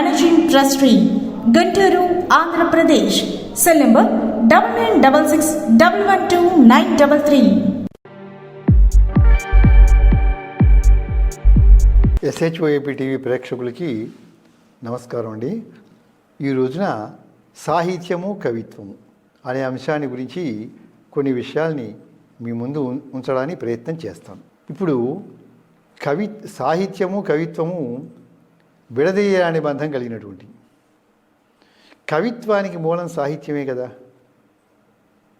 managing trustee Guntur Andhra Pradesh cell number double nine double six double one two nine double three S H O A P TV ప్రేక్షకులకి నమస్కారం అండి. ఈ రోజున సాహిత్యము కవిత్వము అనే అంశాన్ని గురించి కొన్ని విషయాల్ని మీ ముందు ఉంచడానికి ప్రయత్నం చేస్తాను. ఇప్పుడు కవి సాహిత్యము కవిత్వము విడదీయరాని బంధం కలిగినటువంటి. కవిత్వానికి మూలం సాహిత్యమే కదా.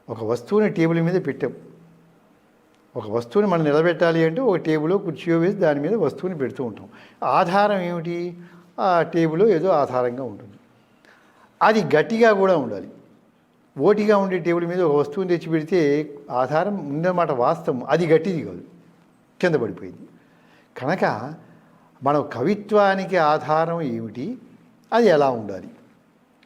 ఒక వస్తువుని టేబుల్ మీద పెట్టాం. ఒక వస్తువుని మనం నిలబెట్టాలి అంటే ఒక టేబుల్ కుర్చీయో వేసి దాని మీద వస్తువుని పెడుతూ ఉంటాం. ఆధారం ఏమిటి? ఆ టేబుల్ ఏదో ఆధారంగా ఉంటుంది. అది గట్టిగా కూడా ఉండాలి. ఓటిగా ఉండే టేబుల్ మీద ఒక వస్తువుని తెచ్చి పెడితే ఆధారం ఉందన్నమాట వాస్తవం. అది గట్టిది కాదు. కింద పడిపోయింది. కనుక మన కవిత్వానికి ఆధారం ఏమిటి? అది ఎలా ఉండాలి?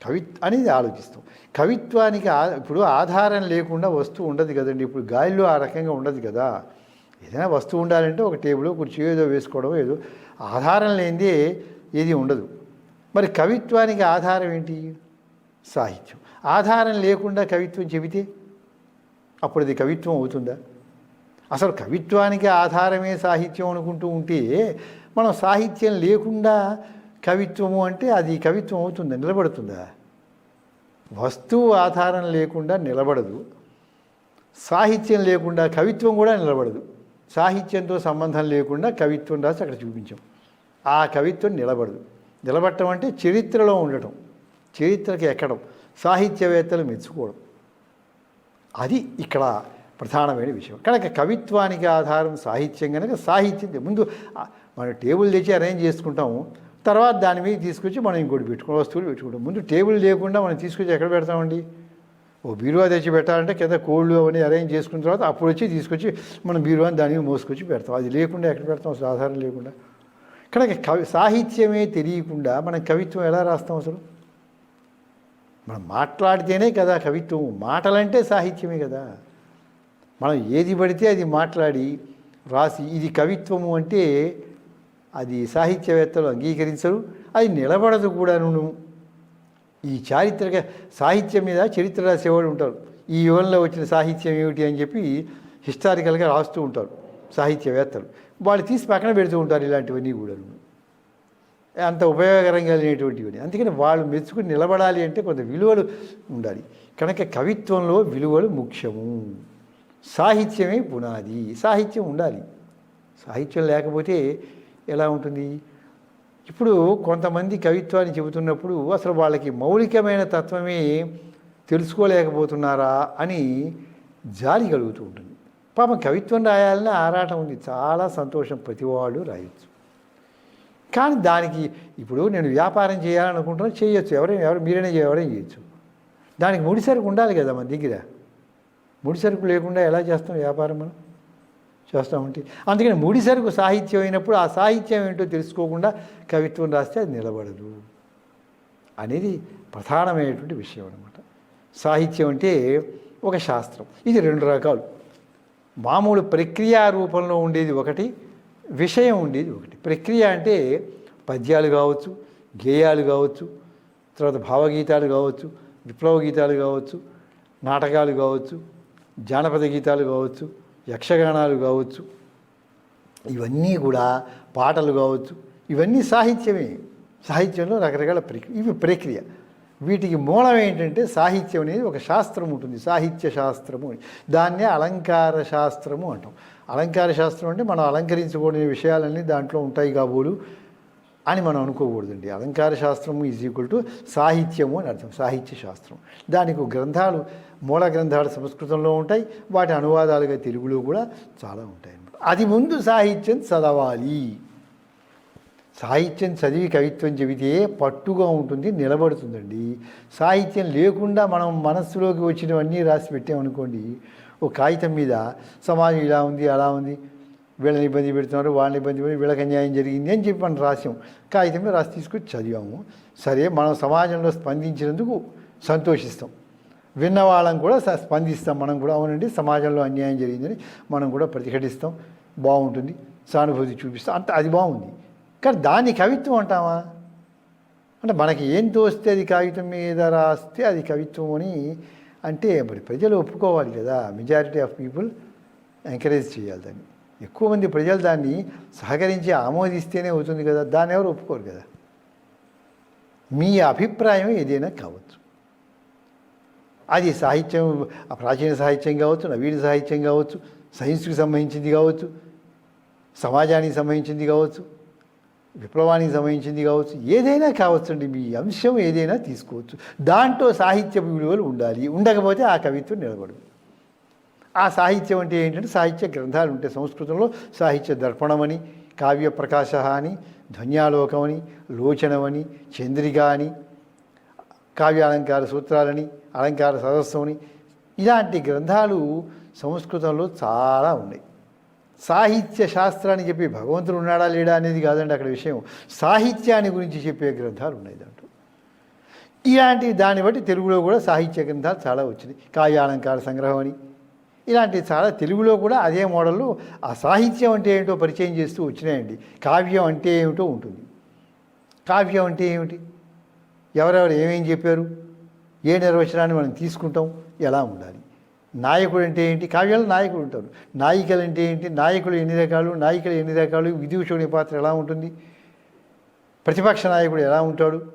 కవి అనేది ఆలోచిస్తాం. కవిత్వానికి ఇప్పుడు ఆధారం లేకుండా వస్తువు ఉండదు కదండి. ఇప్పుడు గాలిలో ఆ రకంగా ఉండదు కదా. ఏదైనా వస్తువు ఉండాలంటే ఒక టేబుల్ కుర్చీ ఏదో వేసుకోవడం ఏదో. ఆధారం లేనిదే ఏది ఉండదు. మరి కవిత్వానికి ఆధారం ఏంటి? సాహిత్యం. ఆధారం లేకుండా కవిత్వం చెబితే అప్పుడు అది కవిత్వం అవుతుందా? అసలు కవిత్వానికి ఆధారమే సాహిత్యం అనుకుంటూ ఉంటే మనం సాహిత్యం లేకుండా కవిత్వము అంటే అది కవిత్వం అవుతుందా? నిలబడుతుందా? వస్తువు ఆధారం లేకుండా నిలబడదు. సాహిత్యం లేకుండా కవిత్వం కూడా నిలబడదు. సాహిత్యంతో సంబంధం లేకుండా కవిత్వం రాసి అక్కడ చూపించాం. ఆ కవిత్వం నిలబడదు. నిలబడటం అంటే చరిత్రలో ఉండటం. చరిత్రకి ఎక్కడం. సాహిత్యవేత్తలు మెచ్చుకోవడం. అది ఇక్కడ ప్రధానమైన విషయం. కనుక కవిత్వానికి ఆధారం సాహిత్యం కనుక సాహిత్యం. ముందు మనం టేబుల్ తెచ్చి అరేంజ్ చేసుకుంటాము. తర్వాత దాని మీద తీసుకొచ్చి మనం ఇంకోటి పెట్టుకుని వస్తువులు పెట్టుకుంటాం. ముందు టేబుల్ లేకుండా మనం తీసుకొచ్చి ఎక్కడ పెడతామండి? ఓ బీరువా తెచ్చి పెట్టాలంటే కింద కోళ్ళు అవన్నీ అరేంజ్ చేసుకున్న తర్వాత అప్పుడు వచ్చి తీసుకొచ్చి మనం బీరువాని దాని మీద మోసుకొచ్చి పెడతాం. అది లేకుండా ఎక్కడ పెడతాం? సాధారణ లేకుండా. కనుక కవి సాహిత్యమే తెలియకుండా మనం కవిత్వం ఎలా రాస్తాం అసలు? మనం మాట్లాడితేనే కదా కవిత్వం. మాటలంటే సాహిత్యమే కదా. మనం ఏది పడితే అది మాట్లాడి రాసి ఇది కవిత్వము అంటే అది సాహిత్యవేత్తలు అంగీకరించరు అది నిలబడదు కూడాను ఈ చారిత్రక సాహిత్యం మీద చరిత్ర రాసేవాళ్ళు ఉంటారు. ఈ యుగంలో వచ్చిన సాహిత్యం ఏమిటి అని చెప్పి హిస్టారికల్గా రాస్తూ ఉంటారు సాహిత్యవేత్తలు. వాళ్ళు తీసి పక్కన పెడుతూ ఉంటారు ఇలాంటివన్నీ కూడా అంత ఉపయోగకరంగా లేనటువంటివి అందుకని వాళ్ళు మెచ్చుకుని నిలబడాలి అంటే కొంత విలువలు ఉండాలి. కనుక కవిత్వంలో విలువలు ముఖ్యము. సాహిత్యమే పునాది. సాహిత్యం ఉండాలి. సాహిత్యం లేకపోతే ఎలా ఉంటుంది? ఇప్పుడు కొంతమంది కవిత్వాన్ని చెబుతున్నప్పుడు అసలు వాళ్ళకి మౌలికమైన తత్వమే తెలుసుకోలేకపోతున్నారా అని జాలి కలుగుతూ ఉంటుంది. పాపం కవిత్వం రాయాలని ఆరాటం ఉంది. చాలా సంతోషం ప్రతివాడు రాయొచ్చు. కానీ దానికి ఇప్పుడు నేను వ్యాపారం చేయాలనుకుంటున్నా చేయొచ్చు. ఎవరైనా ఎవరు మీరైనా ఎవరైనా చేయొచ్చు. దానికి ముడిసరుకు ఉండాలి కదా మన దగ్గర. ముడిసరుకు లేకుండా ఎలా చేస్తాం వ్యాపారం మనం? చేస్తామంటే అందుకని ముడిసరుకు సాహిత్యం అయినప్పుడు ఆ సాహిత్యం ఏంటో తెలుసుకోకుండా కవిత్వం రాస్తే అది నిలబడదు. అనేది ప్రధానమైనటువంటి విషయం అనమాట సాహిత్యం అంటే ఒక శాస్త్రం. ఇది రెండు రకాలు. మామూలు ప్రక్రియ రూపంలో ఉండేది ఒకటి విషయం ఉండేది ఒకటి. ప్రక్రియ అంటే పద్యాలు కావచ్చు గేయాలు కావచ్చు తర్వాత భావగీతాలు కావచ్చు విప్లవ గీతాలు కావచ్చు నాటకాలు కావచ్చు జానపద గీతాలు కావచ్చు యక్షగానాలు కావచ్చు ఇవన్నీ కూడా పాటలు కావచ్చు ఇవన్నీ సాహిత్యమే. సాహిత్యంలో రకరకాల ప్రక్రియ ఇవి ప్రక్రియ. వీటికి మూలం ఏంటంటే సాహిత్యం అనేది ఒక శాస్త్రం ఉంటుంది సాహిత్య శాస్త్రము అని. దాన్నే అలంకార శాస్త్రము అంటాం. అలంకార శాస్త్రం అంటే మనం అలంకరించుకోని విషయాలన్నీ దాంట్లో ఉంటాయి కాబోలు. అని మనం అనుకోకూడదండి. అలంకార శాస్త్రము ఈజ్ ఈక్వల్ టు సాహిత్యము అని అర్థం. సాహిత్య శాస్త్రం. దానికి ఒక గ్రంథాలు మూల గ్రంథాలు సంస్కృతంలో ఉంటాయి. వాటి అనువాదాలుగా తెలుగులో కూడా చాలా ఉంటాయి. అన్నమాట అది ముందు సాహిత్యం చదవాలి. సాహిత్యం చదివి కవిత్వం చెబితే పట్టుగా ఉంటుంది నిలబడుతుందండి. సాహిత్యం లేకుండా మనం మనస్సులోకి వచ్చినవన్నీ రాసి పెట్టామనుకోండి ఓ కాగితం మీద సమాజం ఇలా ఉంది అలా ఉంది వీళ్ళని ఇబ్బంది పెడుతున్నారు వాళ్ళని ఇబ్బంది పెట్టి వీళ్ళకి అన్యాయం జరిగింది అని చెప్పి మనం రాసాం కాగితం మీద రాసి తీసుకొచ్చి చదివాము. సరే మనం సమాజంలో స్పందించినందుకు సంతోషిస్తాం. విన్న వాళ్ళం కూడా స్పందిస్తాం మనం కూడా. అవునండి సమాజంలో అన్యాయం జరిగిందని మనం కూడా ప్రతిఘటిస్తాం. బాగుంటుంది. సానుభూతి చూపిస్తాం. అంత అది బాగుంది. కానీ దాన్ని కవిత్వం అంటామా అంటే మనకి ఏం తోస్తే అది కాగితం మీద రాస్తే అది కవిత్వం అని అంటే మరి ప్రజలు ఒప్పుకోవాలి కదా. మెజారిటీ ఆఫ్ పీపుల్ ఎంకరేజ్ చేయాలి దాన్ని. ఎక్కువ మంది ప్రజలు దాన్ని సహకరించి ఆమోదిస్తేనే అవుతుంది కదా? దాన్ని ఎవరు ఒప్పుకోరు కదా? మీ అభిప్రాయం ఏదైనా కావచ్చు. అది సాహిత్యం ఆ ప్రాచీన సాహిత్యం కావచ్చు నవీన సాహిత్యం కావచ్చు సైన్స్కి సంబంధించింది కావచ్చు సమాజానికి సంబంధించింది కావచ్చు విప్లవానికి సంబంధించింది కావచ్చు ఏదైనా కావచ్చండి. మీ అంశం ఏదైనా తీసుకోవచ్చు. దాంట్లో సాహిత్య విలువలు ఉండాలి. ఉండకపోతే ఆ కవిత్వం నిలబడదు. ఆ సాహిత్యం అంటే ఏంటంటే సాహిత్య గ్రంథాలు ఉంటాయి. సంస్కృతంలో సాహిత్య దర్పణమని కావ్య ప్రకాశ అని ధ్వన్యాలోకమని లోచనమని చంద్రిక అని కావ్యాలంకార సూత్రాలని అలంకార సదస్సుని ఇలాంటి గ్రంథాలు సంస్కృతంలో చాలా ఉన్నాయి. సాహిత్య శాస్త్రాన్ని చెప్పి భగవంతుడు ఉన్నాడా లేడా అనేది కాదండి అక్కడ విషయం. సాహిత్యాన్ని గురించి చెప్పే గ్రంథాలు ఉన్నాయి దాంట్లో. ఇలాంటి దాన్ని బట్టి తెలుగులో కూడా సాహిత్య గ్రంథాలు చాలా వచ్చినాయి. కావ్యాలంకార సంగ్రహం అని ఇలాంటి చాలా తెలుగులో కూడా అదే మోడల్లో ఆ సాహిత్యం అంటే ఏమిటో పరిచయం చేస్తూ వచ్చినాయండి. కావ్యం అంటే ఏమిటో ఉంటుంది. కావ్యం అంటే ఏమిటి? ఎవరెవరు ఏమేం చెప్పారు? ఏ నిర్వచనాన్ని మనం తీసుకుంటాం? ఎలా ఉండాలి? నాయకుడు అంటే ఏంటి? కావ్యాలు నాయకుడు ఉంటారు నాయికలు అంటే ఏంటి? నాయకులు ఎన్ని రకాలు? నాయికలు ఎన్ని రకాలు? విదూషకుని పాత్ర ఎలా ఉంటుంది? ప్రతిపక్ష నాయకుడు ఎలా ఉంటాడు?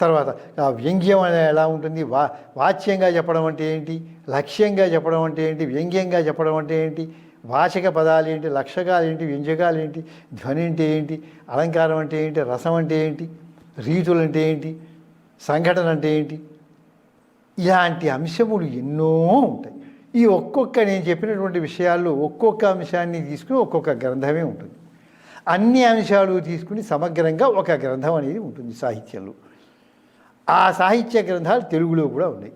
తర్వాత ఆ వ్యంగ్యం అనే ఎలా ఉంటుంది? వా వాచ్యంగా చెప్పడం అంటే ఏంటి? లక్ష్యంగా చెప్పడం అంటే ఏంటి? వ్యంగ్యంగా చెప్పడం అంటే ఏంటి? వాచక పదాలు ఏంటి? లక్షకాలు ఏంటి? వ్యంజకాలు ఏంటి? ధ్వని అంటే ఏంటి? అలంకారం అంటే ఏంటి? రసం అంటే ఏంటి? రీతులు అంటే ఏంటి? సంఘటన అంటే ఏంటి? ఇలాంటి అంశములు ఎన్నో ఉంటాయి. ఈ ఒక్కొక్క నేను చెప్పినటువంటి విషయాల్లో ఒక్కొక్క అంశాన్ని తీసుకుని ఒక్కొక్క గ్రంథమే ఉంటుంది. అన్ని అంశాలు తీసుకుని సమగ్రంగా ఒక గ్రంథం అనేది ఉంటుంది సాహిత్యంలో. ఆ సాహిత్య గ్రంథాలు తెలుగులో కూడా ఉన్నాయి.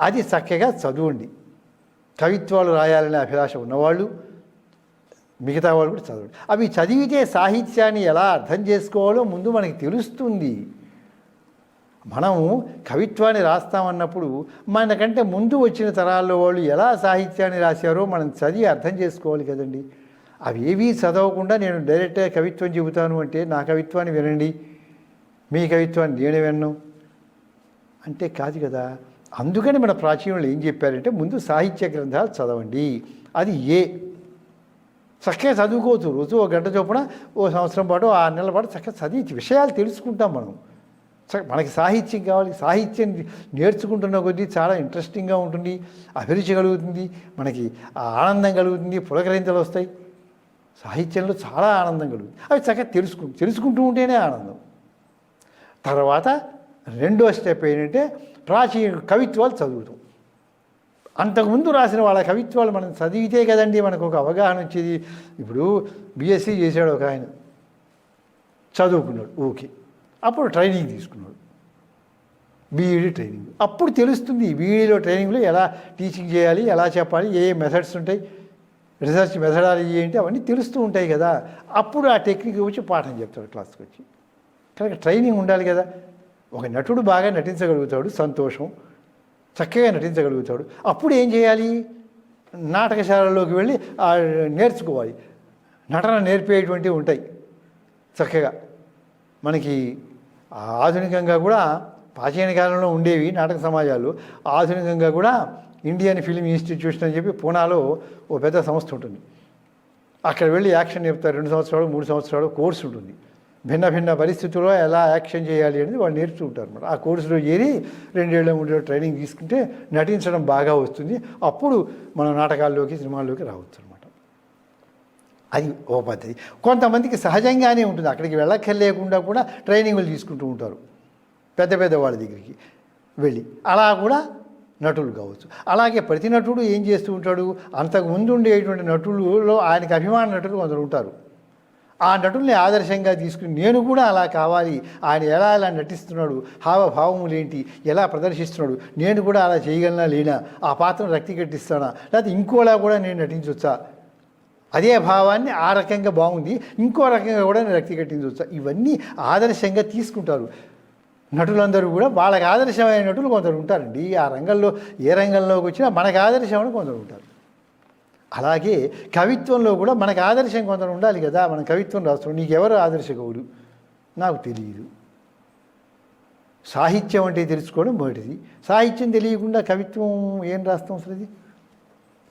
అది చక్కగా చదవండి. కవిత్వాలు రాయాలనే అభిలాష ఉన్నవాళ్ళు మిగతా వాళ్ళు కూడా చదవండి. అవి చదివితే సాహిత్యాన్ని ఎలా అర్థం చేసుకోవాలో ముందు మనకి తెలుస్తుంది. మనము కవిత్వాన్ని రాస్తామన్నప్పుడు మనకంటే ముందు వచ్చిన తరాల్లో వాళ్ళు ఎలా సాహిత్యాన్ని రాశారో మనం చదివి అర్థం చేసుకోవాలి కదండి. అవి ఏవీ చదవకుండా నేను డైరెక్ట్గా కవిత్వం చెబుతాను అంటే నా కవిత్వాన్ని వినండి. మీ కవిత్వాన్ని నేను విన్ను. అంటే కాదు కదా అందుకని మన ప్రాచీనులు ఏం చెప్పారంటే ముందు సాహిత్య గ్రంథాలు చదవండి. అది ఏ? చక్కగా చదువుకోవచ్చు. రోజు ఒక గంట చొప్పున ఓ సంవత్సరం పాటు ఆరు నెలల పాటు చక్కగా చదివి విషయాలు తెలుసుకుంటాం మనం. మనకి సాహిత్యం కావాలి. సాహిత్యం నేర్చుకుంటున్న కొద్దీ చాలా ఇంట్రెస్టింగ్గా ఉంటుంది అభిరుచి కలుగుతుంది మనకి ఆనందం కలుగుతుంది పులకరింతలు వస్తాయి. సాహిత్యంలో చాలా ఆనందం కలుగుతుంది. అవి చక్కగా తెలుసుకు తెలుసుకుంటూ ఉంటేనే ఆనందం. తర్వాత రెండో స్టెప్ ఏంటంటే ప్రాచీన కవిత్వాలు చదువుతాం. అంతకుముందు రాసిన వాళ్ళ కవిత్వాలు మనం చదివితే కదండి మనకు ఒక అవగాహన వచ్చేది. ఇప్పుడు బీఎస్సీ చేశాడు ఒక ఆయన. చదువుకున్నాడు ఓకే. అప్పుడు ట్రైనింగ్ తీసుకున్నాడు. B Ed training. అప్పుడు తెలుస్తుంది బీఈడిలో ట్రైనింగ్లో ఎలా టీచింగ్ చేయాలి ఎలా చెప్పాలి ఏ ఏ మెథడ్స్ ఉంటాయి రీసెర్చ్ మెథడాలజీ ఏంటి అవన్నీ తెలుస్తూ ఉంటాయి కదా. అప్పుడు ఆ టెక్నిక్ వచ్చి పాఠం చెప్తాడు క్లాస్కి వచ్చి. కనుక ట్రైనింగ్ ఉండాలి కదా. ఒక నటుడు బాగా నటించగలుగుతాడు సంతోషం. చక్కగా నటించగలుగుతాడు. అప్పుడు ఏం చేయాలి? నాటకశాలలోకి వెళ్ళి నేర్చుకోవాలి. నటన నేర్పేటువంటివి ఉంటాయి. చక్కగా. మనకి ఆధునికంగా కూడా ప్రాచీన కాలంలో ఉండేవి నాటక సమాజాలు. ఆధునికంగా కూడా ఇండియన్ ఫిలిం ఇన్స్టిట్యూషన్ అని చెప్పి పూనాలో ఓ పెద్ద సంస్థ ఉంటుంది. అక్కడ వెళ్ళి యాక్షన్ చెప్తారు రెండు సంవత్సరాలు మూడు సంవత్సరాలు కోర్సు ఉంటుంది. భిన్న భిన్న పరిస్థితుల్లో ఎలా యాక్షన్ చేయాలి అనేది వాళ్ళు నేర్చుకుంటారు అనమాట ఆ కోర్సులో చేరి రెండేళ్ళ మూడేళ్ళ ట్రైనింగ్ తీసుకుంటే నటించడం బాగా వస్తుంది. అప్పుడు మన నాటకాల్లోకి సినిమాల్లోకి రావచ్చు అనమాట అది ఓ పద్ధతి. కొంతమందికి సహజంగానే ఉంటుంది. అక్కడికి వెళ్ళక్కర్లేకుండా కూడా ట్రైనింగ్లు తీసుకుంటూ ఉంటారు. పెద్ద పెద్ద వాళ్ళ దగ్గరికి వెళ్ళి. అలా కూడా నటులు కావచ్చు. అలాగే ప్రతి నటుడు ఏం చేస్తూ ఉంటాడు? అంతకు ముందు ఉండేటువంటి నటులలో ఆయనకు అభిమాన నటులు కొందరు ఉంటారు. ఆ నటుల్ని ఆదర్శంగా తీసుకుని నేను కూడా అలా కావాలి. ఆయన ఎలా ఎలా నటిస్తున్నాడు? హావభావములు ఏంటి? ఎలా ప్రదర్శిస్తున్నాడు? నేను కూడా అలా చేయగలనా లేనా? ఆ పాత్రను రక్తి కట్టిస్తానా? లేకపోతే ఇంకోలా కూడా నేను నటించవచ్చా అదే భావాన్ని ఆ రకంగా బాగుంది. ఇంకో రకంగా కూడా నేను రక్తి కట్టించవచ్చా ఇవన్నీ ఆదర్శంగా తీసుకుంటారు. నటులందరూ కూడా వాళ్ళకి ఆదర్శమైన నటులు కొందరు ఉంటారండి. ఆ రంగంలో ఏ రంగంలోకి వచ్చినా మనకు ఆదర్శమని కొందరు ఉంటారు. అలాగే కవిత్వంలో కూడా మనకు ఆదర్శం కొంత ఉండాలి కదా మనం కవిత్వం రాస్తున్నాం నీకు ఎవరు ఆదర్శ నాకు తెలియదు సాహిత్యం అంటే తెలుసుకోవడం మొదటిది. సాహిత్యం తెలియకుండా కవిత్వం ఏం రాస్తాం అసలు ఇది?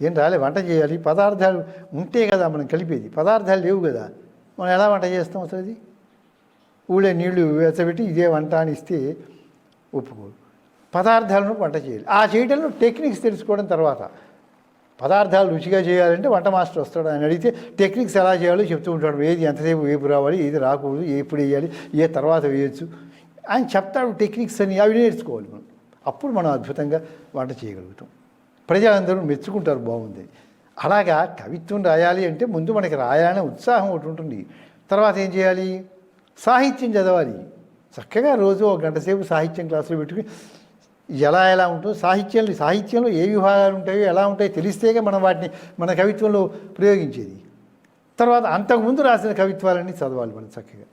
ఏం రాలే వంట చేయాలి. పదార్థాలు ఉంటే కదా మనం కలిపేది. పదార్థాలు లేవు కదా. మనం ఎలా వంట చేస్తాం అసలు ఇది? ఊళ్ళో నీళ్ళు వెచ్చబెట్టి ఇదే వంట అని ఇస్తే ఒప్పుకోరు. పదార్థాలను వంట చేయాలి. ఆ చేయడంలో టెక్నిక్స్ తెలుసుకోవడం తర్వాత. పదార్థాలు రుచిగా చేయాలంటే వంట మాస్టర్ వస్తాడు. అని అడిగితే టెక్నిక్స్ ఎలా చేయాలో చెప్తూ ఉంటాడు. ఏది ఎంతసేపు వేపు రావాలి ఏది రాకూడదు ఎప్పుడు వేయాలి ఏ తర్వాత వేయచ్చు ఆయన చెప్తాడు టెక్నిక్స్ అని అవి నేర్చుకోవాలి మనం. అప్పుడు మనం అద్భుతంగా వంట చేయగలుగుతాం. ప్రజలందరూ మెచ్చుకుంటారు బాగుంది. అలాగా కవిత్వం రాయాలి అంటే ముందు మనకి రాయాలనే ఉత్సాహం ఒకటి ఉంటుంది. తర్వాత ఏం చేయాలి? సాహిత్యం చదవాలి. చక్కగా రోజు ఒక గంట సేపు సాహిత్యం క్లాసులు పెట్టుకుని ఎలా ఎలా ఉంటుందో సాహిత్యంలో సాహిత్యంలో ఏ విభాగాలు ఉంటాయో ఎలా ఉంటాయో తెలిస్తేగా మనం వాటిని మన కవిత్వంలో ప్రయోగించేది. తర్వాత అంతకుముందు రాసిన కవిత్వాలన్నీ చదవాలి మనం చక్కగా.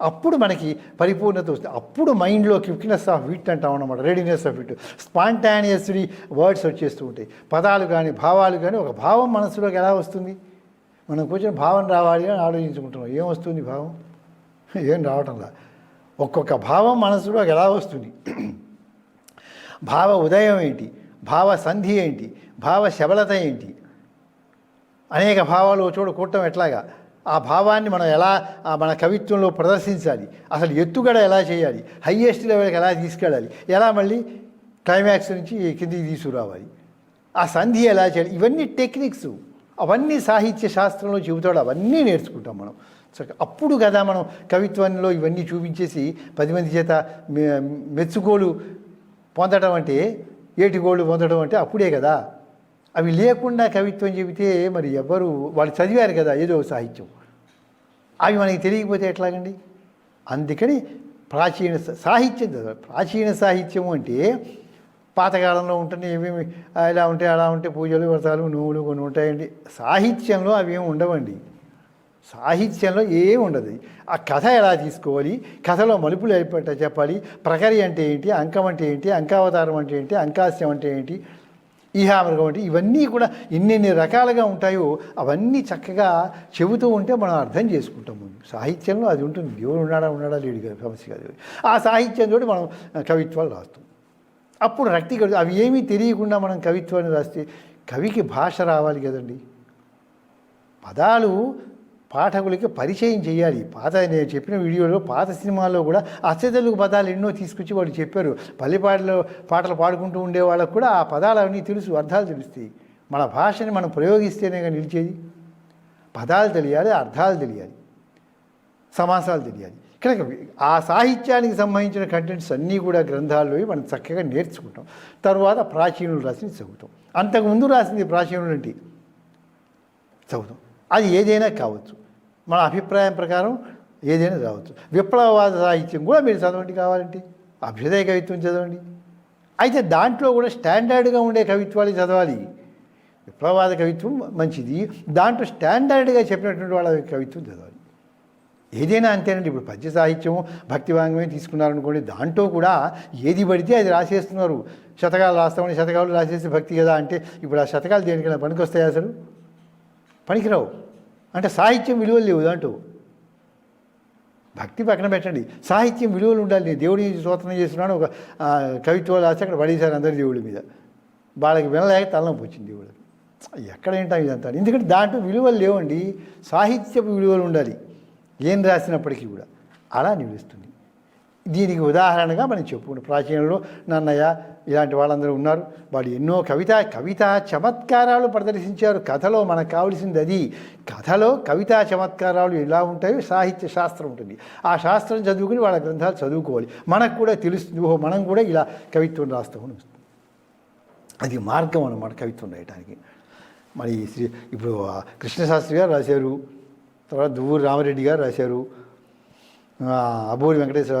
అప్పుడు మనకి పరిపూర్ణత వస్తుంది. అప్పుడు మైండ్లో క్విక్నెస్ ఆఫ్ విట్ అంటాం అనమాట readiness of wit. Spontaneously words వచ్చేస్తూ ఉంటాయి. పదాలు కానీ భావాలు కానీ ఒక భావం మనసులోకి ఎలా వస్తుంది? మనం కూర్చొని భావం రావాలి అని ఆలోచించుకుంటున్నాం. ఏం వస్తుంది భావం? ఏం రావటంలా ఒక్కొక్క భావం మనసులోకి ఎలా వస్తుంది? భావ ఉదయం ఏంటి? భావ సంధి ఏంటి? భావ శబలత ఏంటి? అనేక భావాలు ఒక కూడటం ఎట్లాగా? ఆ భావాన్ని మనం ఎలా మన కవిత్వంలో ప్రదర్శించాలి? అసలు ఎత్తుగడ ఎలా చేయాలి? హయ్యెస్ట్ లెవెల్కి ఎలా తీసుకెళ్ళాలి? ఎలా మళ్ళీ క్లైమాక్స్ నుంచి కిందికి తీసుకురావాలి? ఆ సంధి ఎలా చేయాలి? ఇవన్నీ టెక్నిక్స్. అవన్నీ సాహిత్య శాస్త్రంలో చెబుతాడు. అవన్నీ నేర్చుకుంటాం మనం. అప్పుడు కదా మనం కవిత్వంలో ఇవన్నీ చూపించేసి పది మంది చేత మె- మెచ్చుకోలు పొందడం అంటే ఏటి గోళ్ళు పొందడం అంటే అప్పుడే కదా. అవి లేకుండా కవిత్వం చెబితే మరి ఎవ్వరు వాళ్ళు చదివారు కదా ఏదో ఒక సాహిత్యం. అవి మనకి తెలియకపోతే ఎట్లాగండి? అందుకని ప్రాచీన సాహిత్యం ప్రాచీన సాహిత్యము అంటే పాతకాలంలో ఉంటుంది ఏమేమి ఇలా ఉంటే అలా ఉంటే పూజలు వ్రతాలు నువ్వులు కొన్ని ఉంటాయండి. సాహిత్యంలో అవి ఏమి ఉండవండి. సాహిత్యంలో ఏం ఉండదు. ఆ కథ ఎలా తీసుకోవాలి? కథలో మలుపులు ఏర్పడ్డ చెప్పాలి. ప్రకరి అంటే ఏంటి? అంకం అంటే ఏంటి? అంకావతారం అంటే ఏంటి? అంకాస్యం అంటే ఏంటి? ఈహామృగం అంటే ఇవన్నీ కూడా ఎన్నెన్ని రకాలుగా ఉంటాయో అవన్నీ చక్కగా చెబుతూ ఉంటే మనం అర్థం చేసుకుంటాం. ముందు సాహిత్యంలో అది ఉంటుంది. దేవుడు ఉన్నాడా? ఉన్నాడా? లేడు కదా? సమస్య కాదు. ఆ సాహిత్యంతో మనం కవిత్వాలు రాస్తాం. అప్పుడు రక్తి కడు- అవి ఏమీ తెలియకుండా మనం కవిత్వాన్ని రాస్తే కవికి భాష రావాలి కదండి. పదాలు పాఠకులకి పరిచయం చేయాలి. పాత నేను చెప్పిన వీడియోలో పాత సినిమాల్లో కూడా అచ్చతెలుగు పదాలు ఎన్నో తీసుకొచ్చి వాళ్ళు చెప్పారు. పల్లెపాటలో పాటలు పాడుకుంటూ ఉండే వాళ్ళకు కూడా ఆ పదాలు అవన్నీ తెలుసు అర్థాలు తెలుస్తాయి. మన భాషని మనం ప్రయోగిస్తేనే నిలిచేది. పదాలు తెలియాలి అర్థాలు తెలియాలి సమాసాలు తెలియాలి. కనుక ఆ సాహిత్యానికి సంబంధించిన కంటెంట్స్ అన్నీ కూడా గ్రంథాల్లో మనం చక్కగా నేర్చుకుంటాం. తర్వాత ప్రాచీనులు రాసింది చదువుతాం. అంతకుముందు రాసింది ప్రాచీనులు అంటే చదువుతాం. అది ఏదైనా కావచ్చు. మన అభిప్రాయం ప్రకారం ఏదైనా రావచ్చు విప్లవవాద సాహిత్యం కూడా మీరు చదవండి కావాలంటే. అభ్యుదయ కవిత్వం చదవండి. అయితే దాంట్లో కూడా స్టాండర్డ్గా ఉండే కవిత్వాలు చదవాలి. విప్లవవాద కవిత్వం మంచిది. దాంట్లో స్టాండర్డ్గా చెప్పినటువంటి వాళ్ళ కవిత్వం చదవాలి. ఏదైనా అంతేనండి. ఇప్పుడు పద్య సాహిత్యం భక్తి వాంగ్మయం తీసుకున్నారనుకోండి దాంట్లో కూడా ఏది పడితే అది రాసేస్తున్నారు. శతకాలు రాస్తామని శతకాలు రాసేసి భక్తి కదా అంటే ఇప్పుడు ఆ శతకాలు దేనికైనా పనికొస్తాయి అసలు? పనికిరావు. అంటే సాహిత్యం విలువలు లేవు దాంట్లో భక్తి పక్కన పెట్టండి. సాహిత్యం విలువలు ఉండాలి. నేను దేవుడిని స్తోత్రం చేస్తున్నాను ఒక కవిత్వాలు రాసి అక్కడ పడేశారు అందరి దేవుడి మీద. వాళ్ళకి వినలేక తలనొప్పి వచ్చింది దేవుడికి ఎక్కడ ఏంటో ఇదంతా? ఎందుకంటే దాంట్లో విలువలు లేవండి. సాహిత్యపు విలువలు ఉండాలి. ఏం రాసినప్పటికీ కూడా. అలా నిలుస్తుంది. దీనికి ఉదాహరణగా మనం చెప్పుకుంటాం. ప్రాచీనంలో నన్నయ్య ఇలాంటి వాళ్ళందరూ ఉన్నారు. వాళ్ళు ఎన్నో కవిత కవిత చమత్కారాలు ప్రదర్శించారు. కథలో మనకు కావలసింది అది. కథలో కవితా చమత్కారాలు ఎలా ఉంటాయో సాహిత్య శాస్త్రం ఉంటుంది. ఆ శాస్త్రం చదువుకుని వాళ్ళ గ్రంథాలు చదువుకోవాలి. మనకు కూడా తెలుస్తుంది. ఓహో మనం కూడా ఇలా కవిత్వం రాస్తామని అది మార్గం అన్నమాట కవిత్వం రాయటానికి. మరి శ్రీ ఇప్పుడు కృష్ణశాస్త్రి గారు రాశారు. తర్వాత దువ్వూరు రామరెడ్డి గారు రాశారు. అబూరి వెంకటేశ్వర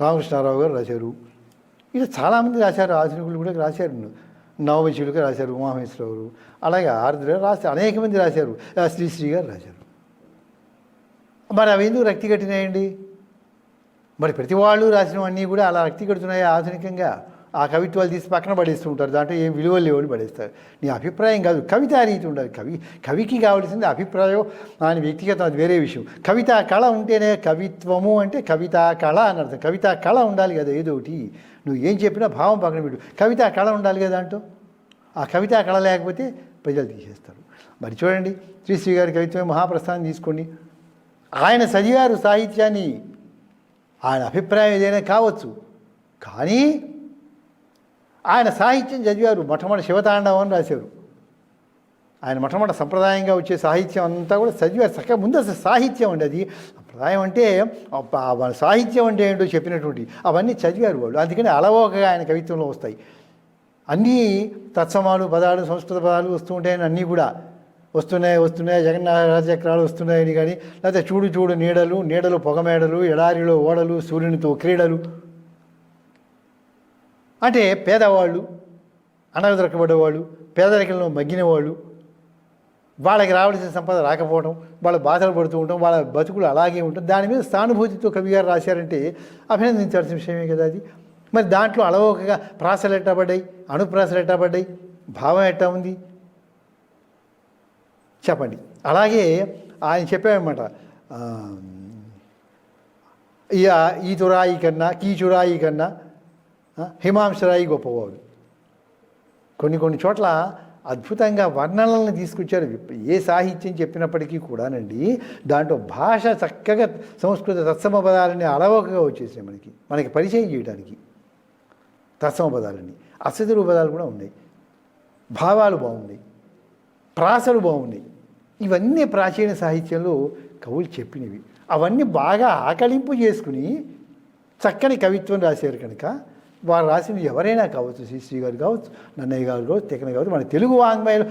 రామకృష్ణారావు గారు రాశారు. ఇలా చాలామంది రాశారు ఆధునికులు కూడా రాశారు. నవమశివుడిగా రాశారు ఉమామేశ్వరరావు అలాగే ఆరుద్ర రాశారు అనేక మంది రాశారు. శ్రీశ్రీ గారు రాశారు. మరి అవి ఎందుకు రక్తి కట్టినాయండి? మరి ప్రతి వాళ్ళు రాసినవన్నీ కూడా అలా రక్తి కడుతున్నాయి ఆధునికంగా? ఆ కవిత్వాలు తీసి పక్కన పడేస్తూ ఉంటారు దాంట్లో ఏం విలువలు లేవని పడేస్తారు. నీ అభిప్రాయం కాదు. కవిత రీతి ఉండాలి కవి కవికి కావాల్సింది అభిప్రాయం ఆయన వ్యక్తిగతం అది వేరే విషయం. కవితా కళ ఉంటేనే కవిత్వము అంటే కవితా కళ అని అర్థం. కవితా కళ ఉండాలి కదా ఏదో ఒకటి. నువ్వు ఏం చెప్పినా భావం పక్కన పెట్టు. కవితా కళ ఉండాలి కదా అంటూ ఆ కవితా కళ లేకపోతే ప్రజలు తీసేస్తారు. మరి చూడండి శ్రీశ్రీ గారి కవిత్వమే మహాప్రస్థానం తీసుకోండి. ఆయన చదివారు సాహిత్యాన్ని ఆయన అభిప్రాయం ఏదైనా కావచ్చు. కానీ ఆయన సాహిత్యం చదివారు. మొట్టమొదటి శివతాండవం అని రాశారు. ఆయన మొట్టమొదటి సంప్రదాయంగా వచ్చే సాహిత్యం అంతా కూడా చదివారు. చక్కగా ముందు అసలు సాహిత్యం అండి అది. సంప్రదాయం అంటే సాహిత్యం అంటే ఏంటో చెప్పినటువంటి అవన్నీ చదివారు వాళ్ళు. అందుకని అలవోకగా ఆయన కవిత్వంలో వస్తాయి. అన్నీ తత్సమాలు పదాలు సంస్కృత పదాలు వస్తూ ఉంటాయని అన్నీ కూడా. వస్తున్నాయి వస్తున్నాయి జగన్నాథ రాజచక్రాలు వస్తున్నాయని కానీ లేకపోతే చూడు చూడు నీడలు నీడలు పొగమేడలు ఎడారిలో ఓడలు సూర్యునితో క్రీడలు. అంటే పేదవాళ్ళు అనగదొరకబడేవాళ్ళు పేదరికంలో మగ్గిన వాళ్ళు వాళ్ళకి రావాల్సిన సంపద రాకపోవడం వాళ్ళ బాధలు పడుతూ ఉండటం వాళ్ళ బతుకులు అలాగే ఉండటం దాని మీద సానుభూతితో కవిగారు రాశారంటే అభినందించాల్సిన విషయమే కదా అది. మరి దాంట్లో అలవోకగా ప్రాసలు ఎట్టబడ్డాయి అణుప్రాసలు ఎట్టబడ్డాయి భావం ఎట్టా ఉంది? చెప్పండి. అలాగే ఆయన చెప్పామన్నమాట ఈ ఈ తురాయి కన్నా కీచురాయి కన్నా హిమాంశరాయి గొప్పవాడు. కొన్ని కొన్ని చోట్ల అద్భుతంగా వర్ణనలను తీసుకొచ్చారు. ఏ సాహిత్యం చెప్పినప్పటికీ కూడానండి దాంట్లో భాష చక్కగా సంస్కృత తత్సమ పదాలని అలవకగా వచ్చేసాయి మనకి. మనకి పరిచయం చేయడానికి తత్సమ పదాలని. అసదురు పదాలు కూడా ఉన్నాయి. భావాలు బాగున్నాయి. ప్రాసలు బాగున్నాయి. ఇవన్నీ ప్రాచీన సాహిత్యంలో కవులు చెప్పినవి. అవన్నీ బాగా ఆకలింపు చేసుకుని చక్కని కవిత్వం రాశారు కనుక వారు రాసిన ఎవరైనా కావచ్చు శ్రీశ్రీ గారు కావచ్చు నన్నయ్య గారు కావచ్చు తెకన కావచ్చు మన తెలుగు వాంగ్మయంలో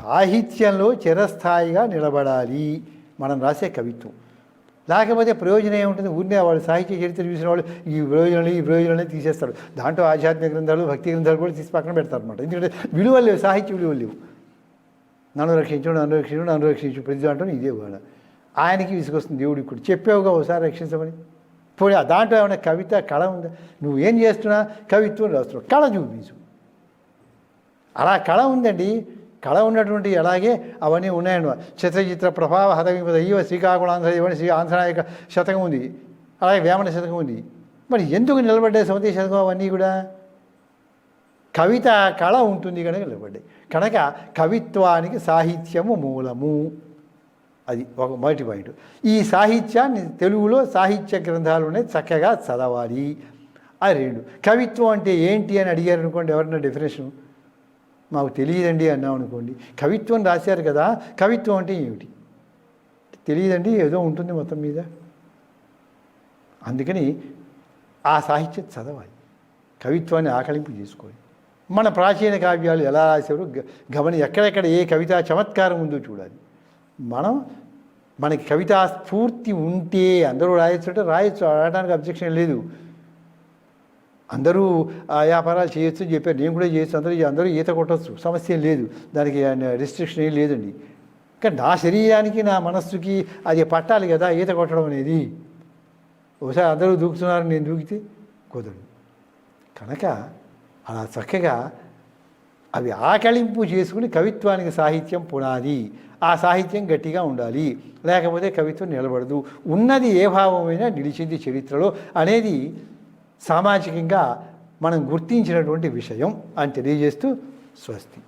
సాహిత్యంలో చిరస్థాయిగా నిలబడాలి మనం రాసే కవిత్వం. లేకపోతే ప్రయోజనం ఏముంటుంది? ఊరినే వాళ్ళు సాహిత్య చరిత్ర చూసిన వాళ్ళు ఈ ప్రయోజనాలు ఈ ప్రయోజనాలు తీసేస్తారు. దాంట్లో ఆధ్యాత్మిక గ్రంథాలు భక్తి గ్రంథాలు కూడా తీసి పక్కన పెడతారు అనమాట ఎందుకంటే విలువలు లేవు సాహిత్య విలువలు లేవు. నన్ను రక్షించు నన్ను రక్షించు నన్ను రక్షించు ప్రతి దాంట్లో ఇదే కూడా ఆయనకి విసుకొస్తుంది దేవుడికి కూడా చెప్పావుగా ఒకసారి రక్షించమని. పోనీ దాంట్లో ఏమైనా కవిత కళ ఉందా? నువ్వు ఏం చేస్తున్నా? కవిత్వం రాస్తున్నావు. కళ చూపించు. అలా కళ ఉందండి. కళ ఉన్నటువంటి అలాగే అవన్నీ ఉన్నాయండి చిత్రచిత్ర ప్రభావ హతవిపద ఇవ శ్రీకాకుళాంధ్ర ఇవన్నీ శ్రీ ఆంధ్రనాయక శతకం ఉంది. అలాగే వేమన శతకం ఉంది. మరి ఎందుకు నిలబడ్డాయి సౌతి శతకం అవన్నీ కూడా? కవిత కళ ఉంటుంది కనుక నిలబడ్డాయి. కనుక కవిత్వానికి సాహిత్యము మూలము. అది ఒక మొదటి పాయింట్. ఈ సాహిత్యాన్ని తెలుగులో సాహిత్య గ్రంథాలునే చక్కగా చదవాలి. అది రెండు. కవిత్వం అంటే ఏంటి అని అడిగారు అనుకోండి ఎవరన్నా డెఫినేషన్ మాకు తెలియదండి అన్నాం అనుకోండి. కవిత్వం రాశారు కదా కవిత్వం అంటే ఏమిటి? తెలియదండి ఏదో ఉంటుంది మొత్తం మీద. అందుకని ఆ సాహిత్యం చదవాలి. కవిత్వాన్ని ఆకలింపు చేసుకోవాలి. మన ప్రాచీన కావ్యాలు ఎలా రాశారు గ- గమని ఎక్కడెక్కడ ఏ కవితా చమత్కారం ఉందో చూడాలి. మనం మనకి కవితా స్ఫూర్తి ఉంటే అందరూ రాయొచ్చు అంటే రాయొచ్చు రాయడానికి అబ్జెక్షన్ లేదు. అందరూ ఆ వ్యాపారాలు చేయొచ్చు అని చెప్పారు. నేను కూడా చేయొచ్చు అందరూ అందరూ ఈత కొట్టచ్చు సమస్య లేదు. దానికి రిస్ట్రిక్షన్ ఏం లేదండి. కానీ నా శరీరానికి నా మనస్సుకి అది పట్టాలి కదా ఈత కొట్టడం అనేది. ఒకసారి అందరూ దూకుతున్నారు నేను దూకితే కుదరదు. కనుక అలా చక్కగా అవి ఆకలింపు చేసుకుని కవిత్వానికి సాహిత్యం పునాది. ఆ సాహిత్యం గట్టిగా ఉండాలి. లేకపోతే కవిత్వం నిలబడదు. ఉన్నది ఏ భావమైనా నిలిచింది చరిత్రలో అనేది సామాజికంగా మనం గుర్తించినటువంటి విషయం అని తెలియజేస్తూ స్వస్తి.